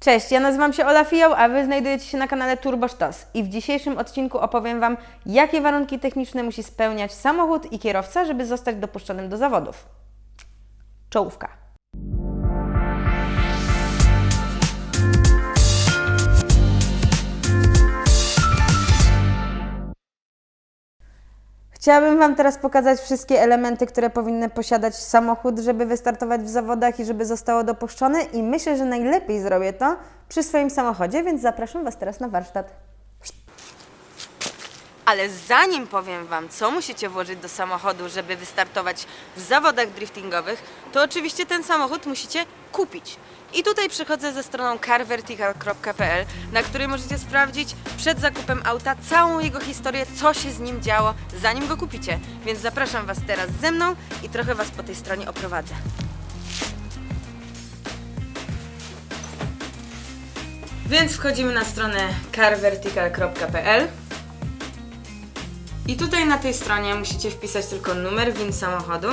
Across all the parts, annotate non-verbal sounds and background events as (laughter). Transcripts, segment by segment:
Cześć, ja nazywam się Ola Fijał, a Wy znajdujecie się na kanale Turbo Sztos. I w dzisiejszym odcinku opowiem Wam, jakie warunki techniczne musi spełniać samochód i kierowca, żeby zostać dopuszczonym do zawodów. Czołówka. Chciałabym Wam teraz pokazać wszystkie elementy, które powinny posiadać samochód, żeby wystartować w zawodach i żeby zostało dopuszczony. I myślę, że najlepiej zrobię to przy swoim samochodzie, więc zapraszam Was teraz na warsztat. Ale zanim powiem Wam, co musicie włożyć do samochodu, żeby wystartować w zawodach driftingowych, to oczywiście ten samochód musicie kupić. I tutaj przychodzę ze stroną carvertical.pl, na której możecie sprawdzić przed zakupem auta całą jego historię, co się z nim działo, zanim go kupicie. Więc zapraszam Was teraz ze mną i trochę Was po tej stronie oprowadzę. Więc wchodzimy na stronę carvertical.pl i tutaj na tej stronie musicie wpisać tylko numer WIN samochodu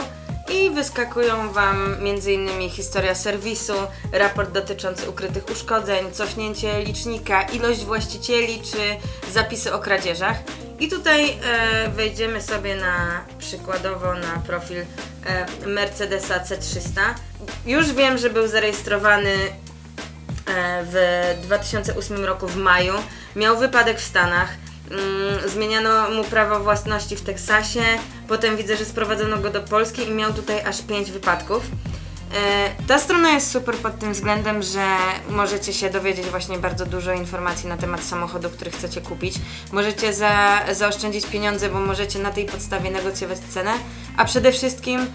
i wyskakują Wam m.in. historia serwisu, raport dotyczący ukrytych uszkodzeń, cofnięcie licznika, ilość właścicieli czy zapisy o kradzieżach. I tutaj e, wejdziemy sobie na przykładowo na profil e, Mercedesa C300. Już wiem, że był zarejestrowany e, w 2008 roku w maju. Miał wypadek w Stanach. Mm, Zmieniano mu prawo własności w Teksasie. Potem widzę, że sprowadzono go do Polski i miał tutaj aż 5 wypadków. E, Ta strona jest super pod tym względem, że możecie się dowiedzieć właśnie bardzo dużo informacji na temat samochodu, który chcecie kupić. Możecie za, zaoszczędzić pieniądze, bo możecie na tej podstawie negocjować cenę, a przede wszystkim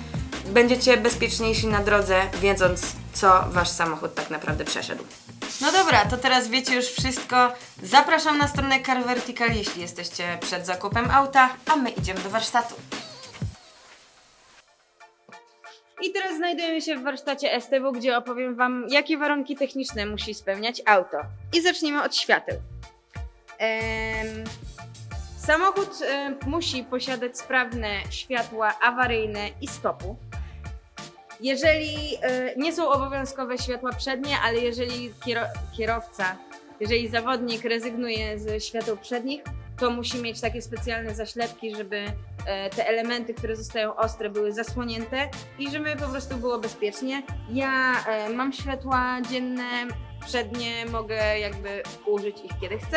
będziecie bezpieczniejsi na drodze, wiedząc, co wasz samochód tak naprawdę przeszedł. No dobra, to teraz wiecie już wszystko. Zapraszam na stronę Car Vertical, jeśli jesteście przed zakupem auta, a my idziemy do warsztatu. I teraz znajdujemy się w warsztacie STW, gdzie opowiem Wam, jakie warunki techniczne musi spełniać auto. I zacznijmy od świateł. Em, samochód em, musi posiadać sprawne światła awaryjne i stopu. Jeżeli e, nie są obowiązkowe światła przednie, ale jeżeli kiero- kierowca, jeżeli zawodnik rezygnuje ze świateł przednich, to musi mieć takie specjalne zaślepki, żeby e, te elementy, które zostają ostre, były zasłonięte i żeby po prostu było bezpiecznie. Ja e, mam światła dzienne, przednie, mogę jakby użyć ich kiedy chcę.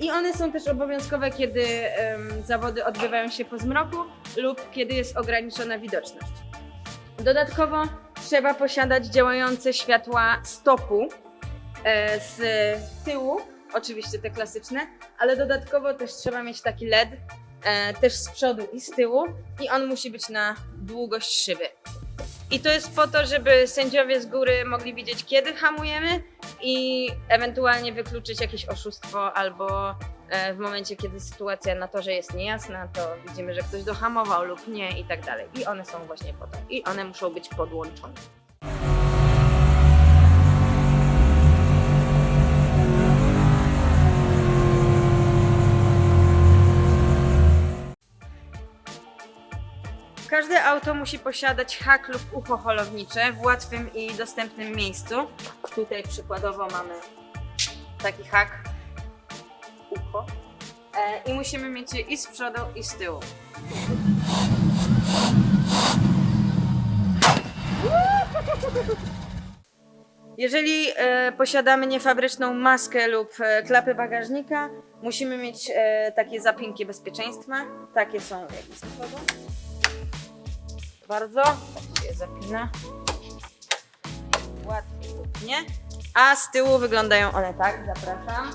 I one są też obowiązkowe, kiedy zawody odbywają się po zmroku lub kiedy jest ograniczona widoczność. Dodatkowo trzeba posiadać działające światła stopu e, z tyłu, oczywiście te klasyczne, ale dodatkowo też trzeba mieć taki LED, e, też z przodu i z tyłu i on musi być na długość szyby. I to jest po to, żeby sędziowie z góry mogli widzieć, kiedy hamujemy i ewentualnie wykluczyć jakieś oszustwo albo w momencie, kiedy sytuacja na torze jest niejasna, to widzimy, że ktoś dohamował lub nie i tak dalej. I one są właśnie po to. I one muszą być podłączone. Każde auto musi posiadać hak lub ucho holownicze w łatwym i dostępnym miejscu. Tutaj przykładowo mamy taki hak, ucho. E, I musimy mieć je i z przodu, i z tyłu. Jeżeli e, posiadamy niefabryczną maskę lub e, klapy bagażnika, musimy mieć takie zapinki bezpieczeństwa. Takie są jak z przodu bardzo. Tak się zapina. Łatwiej lub nie. A z tyłu wyglądają one tak. Zapraszam.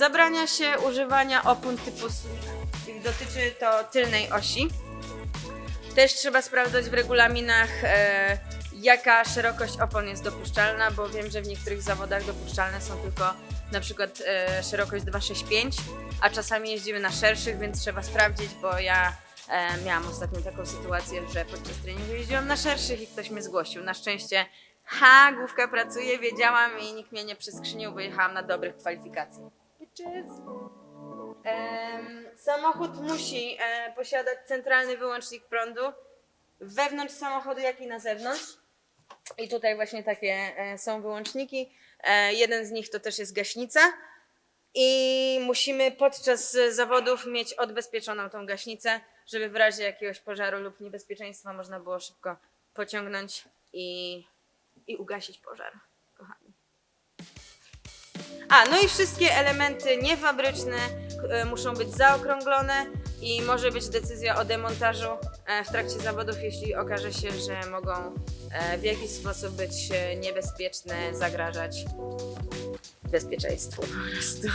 Zabrania się używania opon typu. I Dotyczy to tylnej osi. Też trzeba sprawdzać w regulaminach, e, jaka szerokość opon jest dopuszczalna, bo wiem, że w niektórych zawodach dopuszczalne są tylko na przykład e, szerokość 265, a czasami jeździmy na szerszych, więc trzeba sprawdzić, bo ja e, miałam ostatnio taką sytuację, że podczas treningu jeździłam na szerszych i ktoś mnie zgłosił. Na szczęście, ha, główka pracuje, wiedziałam i nikt mnie nie przyskrzynił, bo jechałam na dobrych kwalifikacji. Bitches. Samochód musi e, posiadać centralny wyłącznik prądu wewnątrz samochodu, jak i na zewnątrz. I tutaj właśnie takie e, są wyłączniki. E, jeden z nich to też jest gaśnica. I musimy podczas zawodów mieć odbezpieczoną tą gaśnicę, żeby w razie jakiegoś pożaru lub niebezpieczeństwa można było szybko pociągnąć i, i ugasić pożar. A, no i wszystkie elementy niefabryczne e, muszą być zaokrąglone i może być decyzja o demontażu e, w trakcie zawodów, jeśli okaże się, że mogą e, w jakiś sposób być niebezpieczne, zagrażać bezpieczeństwu po prostu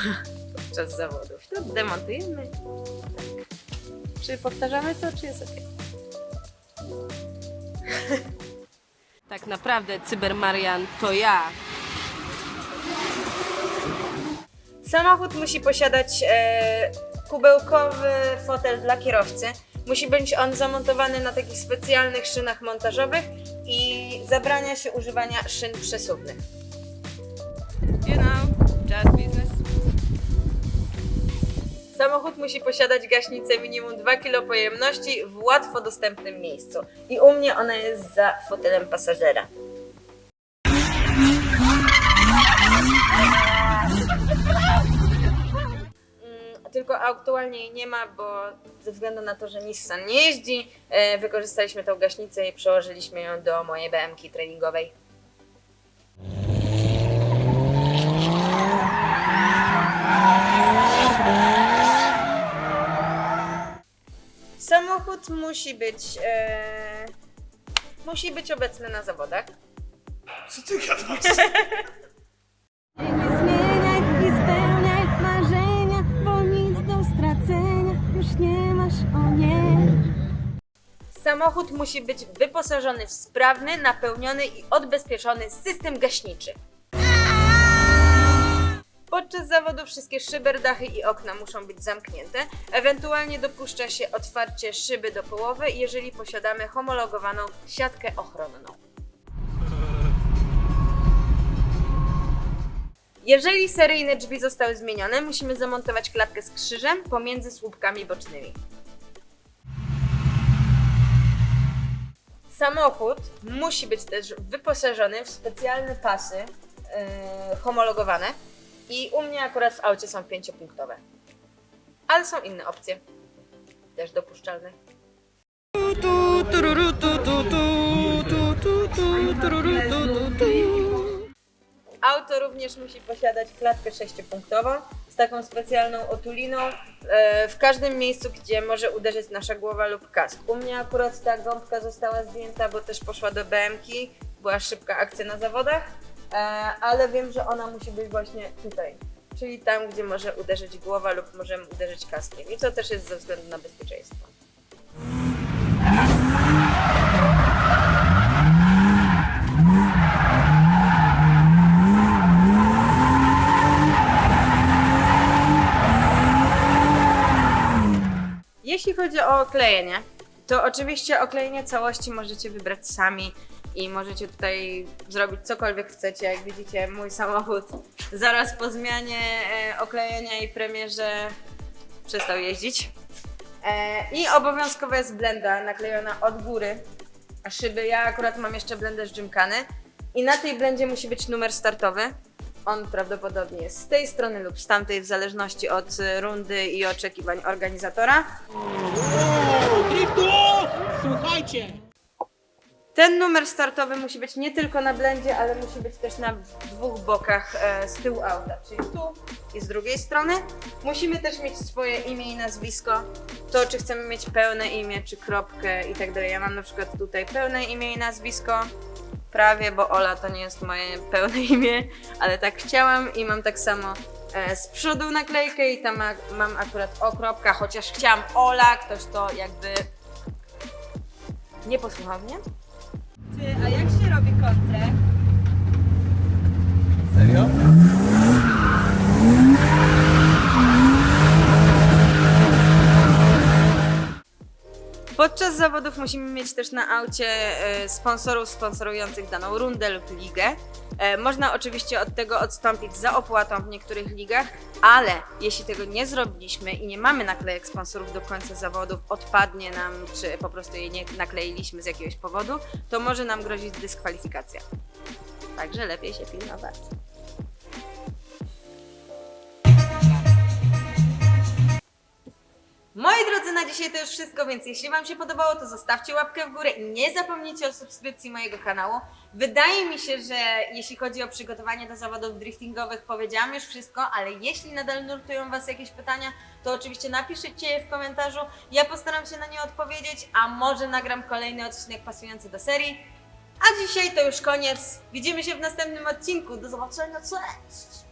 podczas zawodów. To demontujemy. Tak. Czy powtarzamy to, czy jest ok? Tak naprawdę Cybermarian to ja. Samochód musi posiadać e, kubełkowy fotel dla kierowcy. Musi być on zamontowany na takich specjalnych szynach montażowych i zabrania się używania szyn przesuwnych. You know, just business. Samochód musi posiadać gaśnicę minimum 2 kg pojemności w łatwo dostępnym miejscu. I u mnie ona jest za fotelem pasażera. Tylko aktualnie jej nie ma, bo ze względu na to, że Nissan nie jeździ, e, wykorzystaliśmy tą gaśnicę i przełożyliśmy ją do mojej BMK treningowej. Samochód musi być e, musi być obecny na zawodach. Co ty gadasz? (laughs) Samochód musi być wyposażony w sprawny, napełniony i odbezpieczony system gaśniczy. Podczas zawodu wszystkie szyberdachy i okna muszą być zamknięte. Ewentualnie dopuszcza się otwarcie szyby do połowy, jeżeli posiadamy homologowaną siatkę ochronną. Jeżeli seryjne drzwi zostały zmienione, musimy zamontować klatkę z krzyżem pomiędzy słupkami bocznymi. Samochód musi być też wyposażony w specjalne pasy yy, homologowane i u mnie akurat w aucie są pięciopunktowe. Ale są inne opcje, też dopuszczalne. Auto również musi posiadać klatkę sześciopunktową z taką specjalną otuliną e, w każdym miejscu, gdzie może uderzyć nasza głowa lub kask. U mnie akurat ta gąbka została zdjęta, bo też poszła do BMK, była szybka akcja na zawodach, e, ale wiem, że ona musi być właśnie tutaj, czyli tam, gdzie może uderzyć głowa lub możemy uderzyć kaskiem. I to też jest ze względu na bezpieczeństwo. Jeśli chodzi o oklejenie, to oczywiście oklejenie całości możecie wybrać sami i możecie tutaj zrobić cokolwiek chcecie. Jak widzicie, mój samochód (laughs) zaraz po zmianie e, oklejenia i premierze przestał jeździć. E, I obowiązkowa jest blenda naklejona od góry szyby. Ja akurat mam jeszcze blendę z Gymkany i na tej blendzie musi być numer startowy. On prawdopodobnie jest z tej strony lub z tamtej, w zależności od e, rundy i oczekiwań organizatora. Driftu! Słuchajcie! Ten numer startowy musi być nie tylko na blendzie, ale musi być też na dwóch bokach e, z tyłu auta, czyli tu i z drugiej strony. Musimy też mieć swoje imię i nazwisko. To, czy chcemy mieć pełne imię, czy kropkę i tak dalej. Ja mam na przykład tutaj pełne imię i nazwisko. Prawie, bo Ola to nie jest moje pełne (laughs) imię, ale tak chciałam i mam tak samo e, z przodu naklejkę i tam ma, mam akurat okropka, chociaż chciałam Ola, ktoś to jakby nie posłuchał mnie. Ty, a jak się robi kontrę? Serio? Podczas zawodów musimy mieć też na aucie e, sponsorów sponsorujących daną rundę lub ligę. E, Można oczywiście od tego odstąpić za opłatą w niektórych ligach, ale jeśli tego nie zrobiliśmy i nie mamy naklejek sponsorów do końca zawodów, odpadnie nam, czy po prostu jej nie nakleiliśmy z jakiegoś powodu, to może nam grozić dyskwalifikacja. Także lepiej się pilnować. Dzisiaj to już wszystko, więc jeśli Wam się podobało, to zostawcie łapkę w górę i nie zapomnijcie o subskrypcji mojego kanału. Wydaje mi się, że jeśli chodzi o przygotowanie do zawodów driftingowych, powiedziałam już wszystko, ale jeśli nadal nurtują Was jakieś pytania, to oczywiście napiszcie je w komentarzu. Ja postaram się na nie odpowiedzieć, a może nagram kolejny odcinek pasujący do serii. A dzisiaj to już koniec. Widzimy się w następnym odcinku. Do zobaczenia, cześć!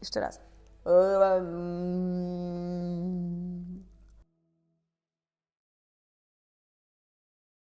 Jeszcze raz. Euh, hum,